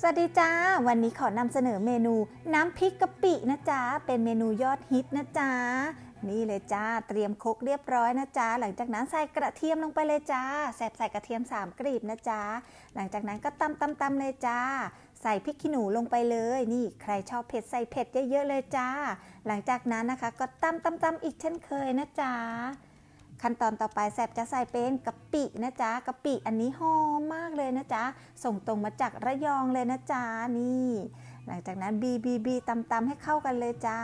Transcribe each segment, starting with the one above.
สวัสดีจ้า วันนี้ขอนำเสนอเมนูน้ำพริกกะปินะจ๊ะ เป็นเมนูยอดฮิตนะจ๊ะ นี่เลยจ้า เตรียมคกเรียบร้อยนะจ๊ะ หลังจากนั้นใส่กระเทียมลงไปเลยจ้า แสบใส่กระเทียม3กรีบนะจ๊ะ หลังจากนั้นก็ตำตำตำเลยจ้า ใส่พริกขี้หนูลงไปเลย นี่ใครชอบเผ็ดใส่เผ็ดเยอะๆเลยจ้า หลังจากนั้นนะคะก็ตำตำตำอีกเช่นเคยนะจ๊ะ ขั้นตอนต่อไปแซบจะใส่เป็นกะปินะจ๊ะกะปิอันนี้หอมมากเลยนะจ๊ะส่งตรงมาจากระยองเลยนะจ๊ะนี่ หลังจากนั้นบีบีบีตำตำให้เข้ากันเลยจ้า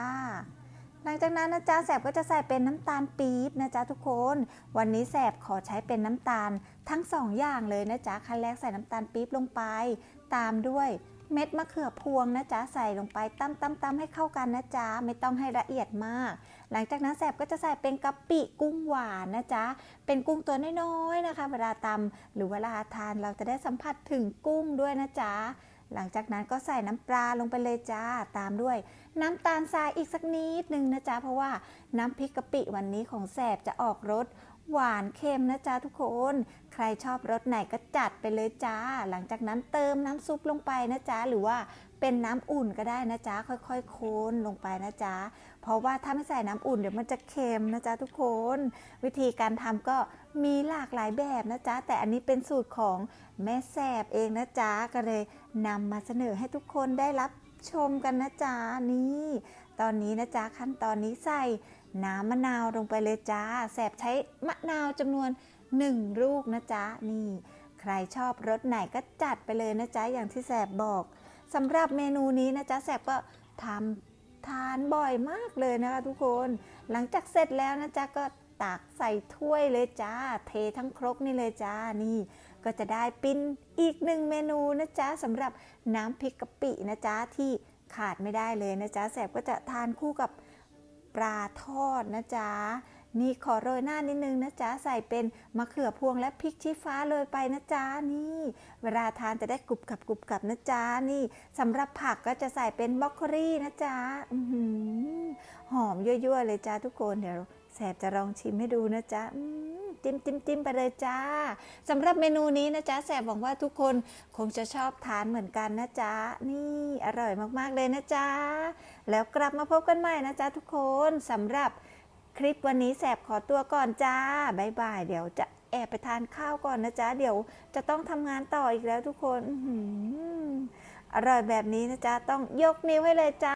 หลังจากนั้นนะจ๊ะแสบก็จะใส่เป็นน้ำตาลปี๊บนะจ๊ะทุกคน วันนี้แสบขอใช้เป็นน้ำตาลทั้งสองอย่างเลยนะจ๊ะขั้นแรกใส่น้ำตาลปี๊บลงไป ตามด้วย เม็ดมะเขือพวงนะจ๊ะใส่ลงไปตำตำตำให้เข้ากันนะจ๊ะไม่ต้องให้ละเอียดมาก หลังจากนั้นแสบก็จะใส่เป็นกะปิกุ้งหวานนะจ๊ะเป็นกุ้งตัวน้อยๆนะคะ เวลาตำหรือเวลาทานเราจะได้สัมผัสถึงกุ้งด้วยนะจ๊ะหลังจากนั้นก็ใส่น้ำปลาลงไปเลยจ้า ตามด้วย น้ำตาลทรายอีกสักนิดนึงนะจ๊ะเพราะว่าน้ำพริกกะปิวันนี้ของแสบจะออกรสหวานเค็มนะจ๊ะทุกคน ใครชอบรสไหนก็จัดไปเลยจ้า หลังจากนั้นเติมน้ำซุปลงไปนะจ๊ะหรือว่าเป็นน้ำอุ่นก็ได้นะจ๊ะค่อยๆคนลงไปนะจ๊ะเพราะว่าถ้าไม่ใส่น้ำอุ่นเดี๋ยวมันจะเค็มนะจ๊ะทุกคน วิธีการทำก็มีหลากหลายแบบนะจ๊ะแต่อันนี้เป็นสูตรของแม่แสบเองนะจ๊ะก็เลยนำมาเสนอให้ทุกคนได้รับชมกันนะจ๊ะนี่ ตอนนี้นะจ๊ะขั้นตอนนี้ใส่น้ำมะนาวลงไปเลยจ้า แสบใช้มะนาวจำนวน 1 ลูกนะจ๊ะนี่ ใครชอบรสไหนก็จัดไปเลยนะจ๊ะอย่างที่แสบบอกสำหรับเมนูนี้นะจ๊ะแสบก็ทำทานบ่อยมากเลยนะคะทุกคน หลังจากเสร็จแล้วนะจ๊ะก็ตักใส่ถ้วยเลยจ้า เททั้งครกนี่เลยจ้านี่ ก็จะได้เป็นอีกหนึ่งเมนูนะจ๊ะสำหรับน้ำพริกกะปินะจ๊ะที่ ขาดไม่ได้เลยนะจ๊ะแสบก็จะทานคู่กับปลาทอดนะจ๊ะนี่ขอโรยหน้านิดนึงนะจ๊ะใส่เป็นมะเขือพวงและพริกชี้ฟ้าเลยไปนะจ๊ะนี่ เวลาทานจะได้กรุบกับกรุบกับนะจ๊ะนี่สำหรับผักก็จะใส่เป็นบรอกโคลีนะจ๊ะหอมยั่วๆเลยจ้าทุกคนเดี๋ยวแสบจะลองชิมให้ดูนะจ๊ะอื จิ้มจิ้มจิ้มไปเลยจ้าสำหรับเมนูนี้นะจ๊ะแสบหวังว่าทุกคนคงจะชอบทานเหมือนกันนะจ๊ะนี่อร่อยมากๆเลยนะจ๊ะแล้วกลับมาพบกันใหม่นะจ๊ะทุกคนสำหรับคลิปวันนี้แสบขอตัวก่อนจ้าบ๊ายบายเดี๋ยวจะแอบไปทานข้าวก่อนนะจ๊ะเดี๋ยวจะต้องทำงานต่ออีกแล้วทุกคนอร่อยแบบนี้นะจ๊ะต้องยกนิ้วให้เลยจ้า